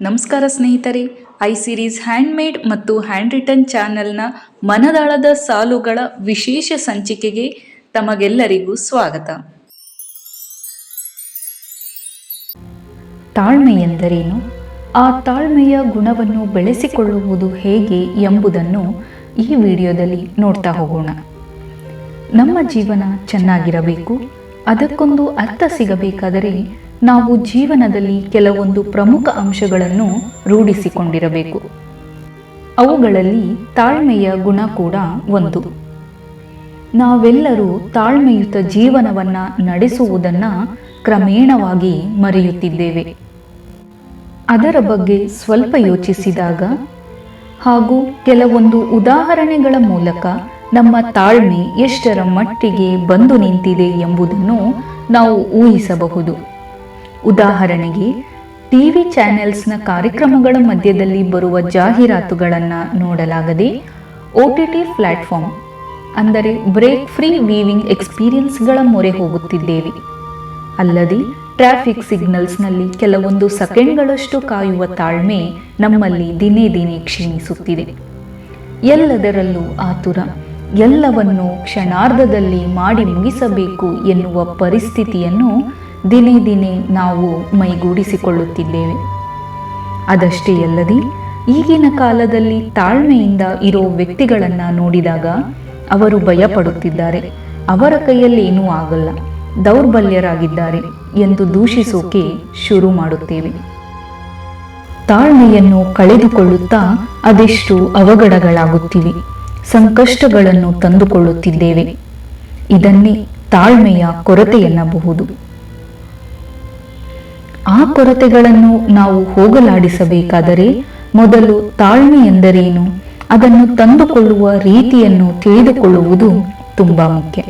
ನಮಸ್ಕಾರ ಸ್ನೇಹಿತರೆ I series handmade ಮತ್ತು ಹ್ಯಾಂಡ್ ರಿಟರ್ನ್ ಚಾನೆಲ್ನ ಮನದಾಳದ ಸಾಲುಗಳ ವಿಶೇಷ ಸಂಚಿಕೆಗೆ ತಮಗೆಲ್ಲರಿಗೂ ಸ್ವಾಗತ. ತಾಳ್ಮೆ ಎಂದರೇನು? ಆ ತಾಳ್ಮೆಯ ಗುಣವನ್ನು ಬೆಳೆಸಿಕೊಳ್ಳುವುದು ಹೇಗೆ ಎಂಬುದನ್ನು ಈ ವಿಡಿಯೋದಲ್ಲಿ ನೋಡ್ತಾ ಹೋಗೋಣ. ನಮ್ಮ ಜೀವನ ಚೆನ್ನಾಗಿರಬೇಕು, ಅದಕ್ಕೊಂದು ಅರ್ಥ ಸಿಗಬೇಕಾದರೆ ನಾವು ಜೀವನದಲ್ಲಿ ಕೆಲವೊಂದು ಪ್ರಮುಖ ಅಂಶಗಳನ್ನು ರೂಢಿಸಿಕೊಂಡಿರಬೇಕು. ಅವುಗಳಲ್ಲಿ ತಾಳ್ಮೆಯ ಗುಣ ಕೂಡ ಒಂದು. ನಾವೆಲ್ಲರೂ ತಾಳ್ಮೆಯುತ ಜೀವನವನ್ನು ನಡೆಸುವುದನ್ನು ಕ್ರಮೇಣವಾಗಿ ಮರೆಯುತ್ತಿದ್ದೇವೆ. ಅದರ ಬಗ್ಗೆ ಸ್ವಲ್ಪ ಯೋಚಿಸಿದಾಗ ಹಾಗೂ ಕೆಲವೊಂದು ಉದಾಹರಣೆಗಳ ಮೂಲಕ ನಮ್ಮ ತಾಳ್ಮೆ ಎಷ್ಟರ ಮಟ್ಟಿಗೆ ಬಂದು ನಿಂತಿದೆ ಎಂಬುದನ್ನು ನಾವು ಊಹಿಸಬಹುದು. ಉದಾಹರಣೆಗೆ, ಟಿವಿ ಚಾನೆಲ್ಸ್ನ ಕಾರ್ಯಕ್ರಮಗಳ ಮಧ್ಯದಲ್ಲಿ ಬರುವ ಜಾಹೀರಾತುಗಳನ್ನು ನೋಡಲಾಗದೆ ಒ ಟಿ ಟಿ ಪ್ಲಾಟ್ಫಾರ್ಮ್, ಅಂದರೆ ಬ್ರೇಕ್ ಫ್ರೀ ವೀವಿಂಗ್ ಎಕ್ಸ್ಪೀರಿಯನ್ಸ್ಗಳ ಮೊರೆ ಹೋಗುತ್ತಿದ್ದೇವೆ. ಅಲ್ಲದೆ, ಟ್ರಾಫಿಕ್ ಸಿಗ್ನಲ್ಸ್ನಲ್ಲಿ ಕೆಲವೊಂದು ಸೆಕೆಂಡ್ಗಳಷ್ಟು ಕಾಯುವ ತಾಳ್ಮೆ ನಮ್ಮಲ್ಲಿ ದಿನೇ ದಿನೇ ಕ್ಷೀಣಿಸುತ್ತಿದೆ. ಎಲ್ಲದರಲ್ಲೂ ಆತುರ, ಎಲ್ಲವನ್ನು ಕ್ಷಣಾರ್ಧದಲ್ಲಿ ಮಾಡಿ ಮುಗಿಸಬೇಕು ಎನ್ನುವ ಪರಿಸ್ಥಿತಿಯನ್ನು ದಿನೇ ದಿನೇ ನಾವು ಮೈಗೂಡಿಸಿಕೊಳ್ಳುತ್ತಿದ್ದೇವೆ. ಅದಷ್ಟೇ ಅಲ್ಲದೆ, ಈಗಿನ ಕಾಲದಲ್ಲಿ ತಾಳ್ಮೆಯಿಂದ ಇರೋ ವ್ಯಕ್ತಿಗಳನ್ನು ನೋಡಿದಾಗ ಅವರು ಭಯಪಡುತ್ತಿದ್ದಾರೆ. ಅವರ ಕೈಯಲ್ಲಿ ಏನೂ ಆಗಲ್ಲ. ದೌರ್ಬಲ್ಯರಾಗಿದ್ದಾರೆ ಎಂದು ದೂಷಿಸೋಕೆ ಶುರು ಮಾಡುತ್ತೇವೆ. ತಾಳ್ಮೆಯನ್ನು ಕಳೆದುಕೊಳ್ಳುತ್ತಾ ಅದೆಷ್ಟು ಅವಘಡಗಳಾಗುತ್ತಿವೆ. ಸಂಕಷ್ಟಗಳನ್ನು ತಂದುಕೊಳ್ಳುತ್ತಿದ್ದೇವೆ. ಇದನ್ನೇ ತಾಳ್ಮೆಯ ಕೊರತೆ ಎನ್ನಬಹುದು. ಆ ಕೊರತೆಗಳನ್ನು ನಾವು ಹೋಗಲಾಡಿಸಬೇಕಾದರೆ ಮೊದಲು ತಾಳ್ಮೆ ಎಂದರೇನು? ಅದನ್ನು ತಂದುಕೊಳ್ಳುವ ರೀತಿಯನ್ನು ತಿಳಿದುಕೊಳ್ಳುವುದು ತುಂಬಾ ಮುಖ್ಯ.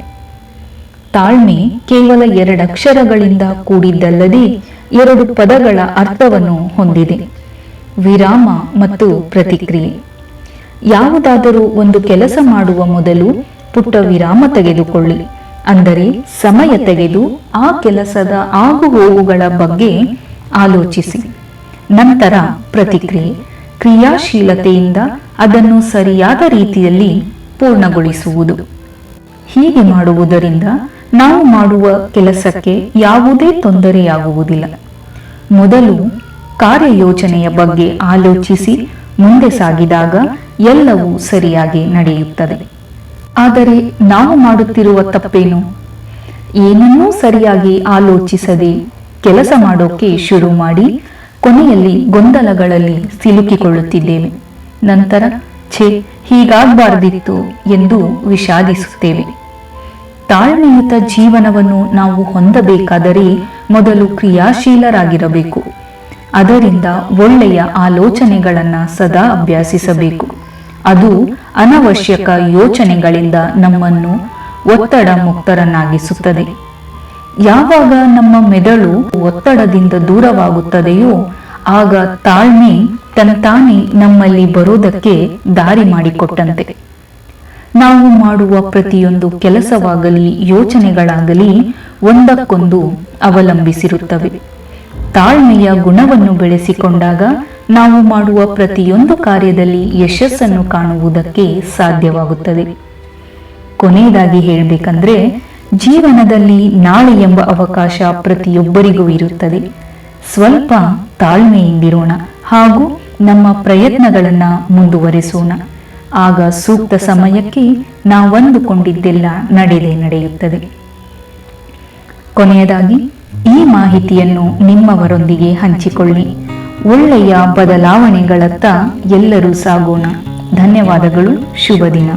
ತಾಳ್ಮೆ ಕೇವಲ ಎರಡಕ್ಷರಗಳಿಂದ ಕೂಡಿದ್ದಲ್ಲದೆ ಎರಡು ಪದಗಳ ಅರ್ಥವನ್ನು ಹೊಂದಿದೆ. ವಿರಾಮ ಮತ್ತು ಪ್ರತಿಕ್ರಿಯೆ. ಯಾವುದಾದರೂ ಒಂದು ಕೆಲಸ ಮಾಡುವ ಮೊದಲು ಪುಟ್ಟ ವಿರಾಮ ತೆಗೆದುಕೊಳ್ಳಿ. ಅಂದರೆ ಸಮಯ ತೆಗೆದು ಆ ಕೆಲಸದ ಆಗು ಹೋಗುಗಳ ಬಗ್ಗೆ ಆಲೋಚಿಸಿ. ನಂತರ ಪ್ರತಿಕ್ರಿಯೆ, ಕ್ರಿಯಾಶೀಲತೆಯಿಂದ ಅದನ್ನು ಸರಿಯಾದ ರೀತಿಯಲ್ಲಿ ಪೂರ್ಣಗೊಳಿಸುವುದು. ಹೀಗೆ ಮಾಡುವುದರಿಂದ ನಾವು ಮಾಡುವ ಕೆಲಸಕ್ಕೆ ಯಾವುದೇ ತೊಂದರೆಯಾಗುವುದಿಲ್ಲ. ಮೊದಲು ಕಾರ್ಯಯೋಜನೆಯ ಬಗ್ಗೆ ಆಲೋಚಿಸಿ, ಮುಂದೆ ಸಾಗಿದಾಗ ಎಲ್ಲವೂ ಸರಿಯಾಗಿ ನಡೆಯುತ್ತದೆ. ಆದರೆ ನಾವು ಮಾಡುತ್ತಿರುವ ತಪ್ಪೇನು? ಏನನ್ನೂ ಸರಿಯಾಗಿ ಆಲೋಚಿಸದೆ ಕೆಲಸ ಮಾಡೋಕೆ ಶುರು ಮಾಡಿ ಕೊನೆಯಲ್ಲಿ ಗೊಂದಲಗಳಲ್ಲಿ ಸಿಲುಕಿಕೊಳ್ಳುತ್ತಿದ್ದೇವೆ. ನಂತರ, ಛೇ, ಹೀಗಾಗಬಾರದಿತ್ತು ಎಂದು ವಿಷಾದಿಸುತ್ತೇವೆ. ತಾಳ್ಮೆಯುತ ಜೀವನವನ್ನು ನಾವು ಹೊಂದಬೇಕಾದರೆ ಮೊದಲು ಕ್ರಿಯಾಶೀಲರಾಗಿರಬೇಕು. ಅದರಿಂದ ಒಳ್ಳೆಯ ಆಲೋಚನೆಗಳನ್ನು ಸದಾ ಅಭ್ಯಾಸಿಸಬೇಕು. ಅದು ಅನವಶ್ಯಕ ಯೋಚನೆಗಳಿಂದ ನಮ್ಮನ್ನು ಒತ್ತಡ ಮುಕ್ತರನ್ನಾಗಿಸುತ್ತದೆ ಯಾವಾಗ ನಮ್ಮ ಮೆದುಳು ಒತ್ತಡದಿಂದ ದೂರವಾಗುತ್ತದೆಯೋ, ಆಗ ತಾಳ್ಮೆ ತಂತಾನೆ ನಮ್ಮಲ್ಲಿ ಬರೋದಕ್ಕೆ ದಾರಿ ಮಾಡಿಕೊಟ್ಟಂತೆ. ನಾವು ಮಾಡುವ ಪ್ರತಿಯೊಂದು ಕೆಲಸವಾಗಲಿ, ಯೋಚನೆಗಳಾಗಲಿ ಒಂದಕ್ಕೊಂದು ಅವಲಂಬಿಸಿರುತ್ತವೆ. ತಾಳ್ಮೆಯ ಗುಣವನ್ನು ಬೆಳೆಸಿಕೊಂಡಾಗ ನಾವು ಮಾಡುವ ಪ್ರತಿಯೊಂದು ಕಾರ್ಯದಲ್ಲಿ ಯಶಸ್ಸನ್ನು ಕಾಣುವುದಕ್ಕೆ ಸಾಧ್ಯವಾಗುತ್ತದೆ. ಕೊನೆಯದಾಗಿ ಹೇಳಬೇಕಂದ್ರೆ, ಜೀವನದಲ್ಲಿ ನಾಳೆ ಎಂಬ ಅವಕಾಶ ಪ್ರತಿಯೊಬ್ಬರಿಗೂ ಇರುತ್ತದೆ. ಸ್ವಲ್ಪ ತಾಳ್ಮೆಯಿಂದಿರೋಣ ಹಾಗೂ ನಮ್ಮ ಪ್ರಯತ್ನಗಳನ್ನು ಮುಂದುವರಿಸೋಣ. ಆಗ ಸೂಕ್ತ ಸಮಯಕ್ಕೆ ನಾವಂದುಕೊಂಡಿದ್ದೆಲ್ಲ ನಡೆದೇ ನಡೆಯುತ್ತದೆ. ಕೊನೆಯದಾಗಿ, ಈ ಮಾಹಿತಿಯನ್ನು ನಿಮ್ಮವರೊಂದಿಗೆ ಹಂಚಿಕೊಳ್ಳಿ. ಒಳ್ಳೆಯ ಬದಲಾವಣೆಗಳತ್ತ ಎಲ್ಲರೂ ಸಾಗೋಣ. ಧನ್ಯವಾದಗಳು ಶುಭ ದಿನ